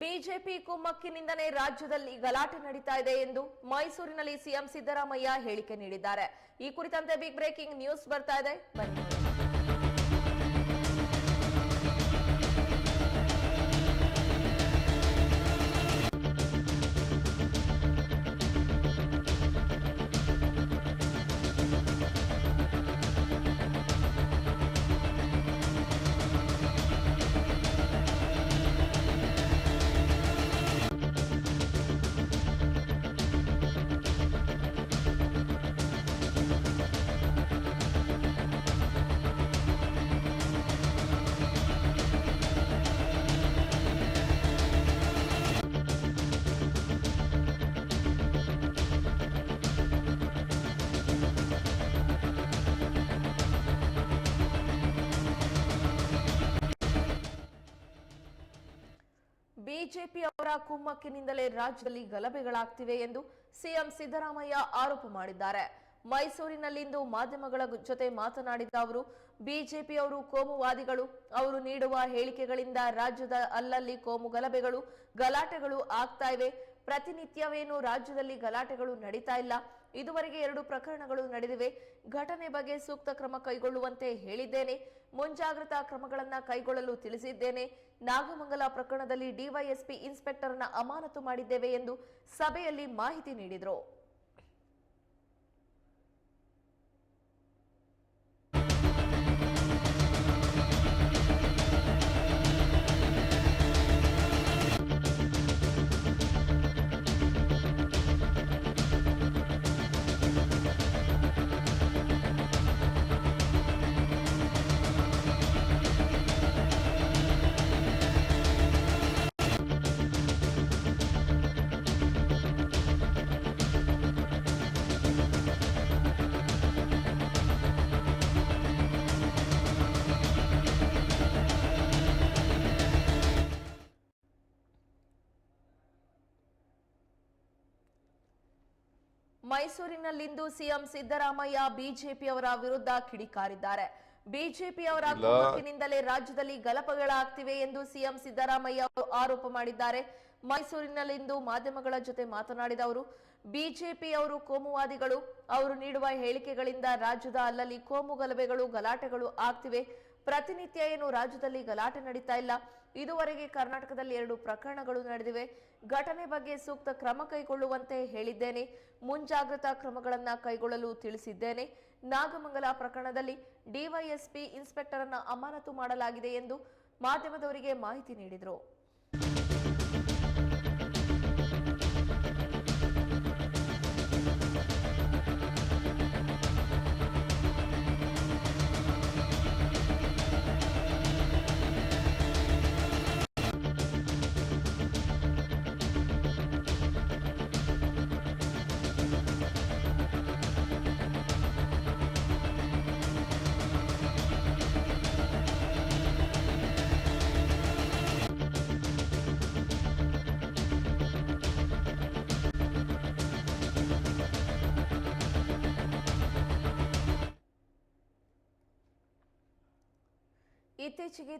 BJP ಕುಮ್ಮಕ್ಕಿನಿಂದಲೇ ರಾಜ್ಯದಲ್ಲಿ ಗಲಾಟೆ ನಡೀತಾ ಇದೆ ಎಂದು ಮೈಸೂರಿನಲ್ಲಿ ಸಿಎಂ ಸಿದ್ದರಾಮಯ್ಯ ಹೇಳಿಕೆ ನೀಡಿದ್ದಾರೆ. ಈ ಕುರಿತಂತೆ ಬಿಗ್ ಬ್ರೇಕಿಂಗ್ ನ್ಯೂಸ್ ಬರ್ತಾ ಇದೆ. ಬನ್ನಿ. ಬಿಜೆಪಿ ಅವರ ಕುಮ್ಮಕ್ಕಿನಿಂದಲೇ ರಾಜ್ಯದಲ್ಲಿ ಗಲಭೆಗಳಾಗ್ತಿವೆ ಎಂದು ಸಿಎಂ ಸಿದ್ದರಾಮಯ್ಯ ಆರೋಪ ಮಾಡಿದ್ದಾರೆ. ಮೈಸೂರಿನಲ್ಲಿಂದು ಮಾಧ್ಯಮಗಳ ಜೊತೆ ಮಾತನಾಡಿದ ಅವರು, ಬಿಜೆಪಿಯವರು ಕೋಮುವಾದಿಗಳು. ಅವರು ನೀಡುವ ಹೇಳಿಕೆಗಳಿಂದ ರಾಜ್ಯದ ಅಲ್ಲಲ್ಲಿ ಕೋಮು ಗಲಭೆಗಳು, ಗಲಾಟೆಗಳು ಆಗ್ತಾ ಇವೆ. ಪ್ರತಿನಿತ್ಯವೇನು ರಾಜ್ಯದಲ್ಲಿ ಗಲಾಟೆಗಳು ನಡೀತಾ ಇಲ್ಲ. ಇದುವರೆಗೆ ಎರಡು ಪ್ರಕರಣಗಳು ನಡೆದಿವೆ. ಘಟನೆ ಬಗ್ಗೆ ಸೂಕ್ತ ಕ್ರಮ ಕೈಗೊಳ್ಳುವಂತೆ ಹೇಳಿದ್ದೇನೆ. ಮುಂಜಾಗ್ರತಾ ಕ್ರಮಗಳನ್ನ ಕೈಗೊಳ್ಳಲು ತಿಳಿಸಿದ್ದೇನೆ. ನಾಗಮಂಗಲ ಪ್ರಕರಣದಲ್ಲಿ ಡಿವೈಎಸ್ಪಿ ಇನ್ಸ್ಪೆಕ್ಟರ್ನ ಅಮಾನತು ಮಾಡಿದ್ದೇವೆ ಎಂದು ಸಭೆಯಲ್ಲಿ ಮಾಹಿತಿ ನೀಡಿದರು. ಮೈಸೂರಿನಲ್ಲಿಂದು ಸಿಎಂ ಸಿದ್ದರಾಮಯ್ಯ ಬಿಜೆಪಿಯವರ ವಿರುದ್ಧ ಕಿಡಿಕಾರಿದ್ದಾರೆ. ಬಿಜೆಪಿಯವರ ಕುಮ್ಮಕ್ಕಿನಿಂದಲೇ ರಾಜ್ಯದಲ್ಲಿ ಗಲಭೆಗಳಾಗ್ತಿವೆ ಎಂದು ಸಿಎಂ ಸಿದ್ದರಾಮಯ್ಯ ಅವರು ಆರೋಪ ಮಾಡಿದ್ದಾರೆ. ಮೈಸೂರಿನಲ್ಲಿಂದು ಮಾಧ್ಯಮಗಳ ಜೊತೆ ಮಾತನಾಡಿದ ಅವರು ಬಿಜೆಪಿಯವರು ಕೋಮುವಾದಿಗಳು. ಅವರು ನೀಡುವ ಹೇಳಿಕೆಗಳಿಂದ ರಾಜ್ಯದ ಅಲ್ಲಲ್ಲಿ ಕೋಮು ಗಲಭೆಗಳು ಗಲಾಟೆಗಳು ಆಗ್ತಿವೆ. ಪ್ರತಿನಿತ್ಯ ಏನು ರಾಜ್ಯದಲ್ಲಿ ಗಲಾಟೆ ನಡೀತಾ ಇಲ್ಲ. ಇದುವರೆಗೆ ಕರ್ನಾಟಕದಲ್ಲಿ ಎರಡು ಪ್ರಕರಣಗಳು ನಡೆದಿವೆ. ಘಟನೆ ಬಗ್ಗೆ ಸೂಕ್ತ ಕ್ರಮ ಕೈಗೊಳ್ಳುವಂತೆ ಹೇಳಿದ್ದೇನೆ. ಮುಂಜಾಗ್ರತಾ ಕ್ರಮಗಳನ್ನು ಕೈಗೊಳ್ಳಲು ತಿಳಿಸಿದ್ದೇನೆ. ನಾಗಮಂಗಲ ಪ್ರಕರಣದಲ್ಲಿ ಡಿವೈಎಸ್ಪಿ ಇನ್ಸ್ಪೆಕ್ಟರ್ ಅನ್ನ ಅಮಾನತು ಮಾಡಲಾಗಿದೆ ಎಂದು ಮಾಧ್ಯಮದವರಿಗೆ ಮಾಹಿತಿ ನೀಡಿದರು. ಇತ್ತೀಚೆಗೆ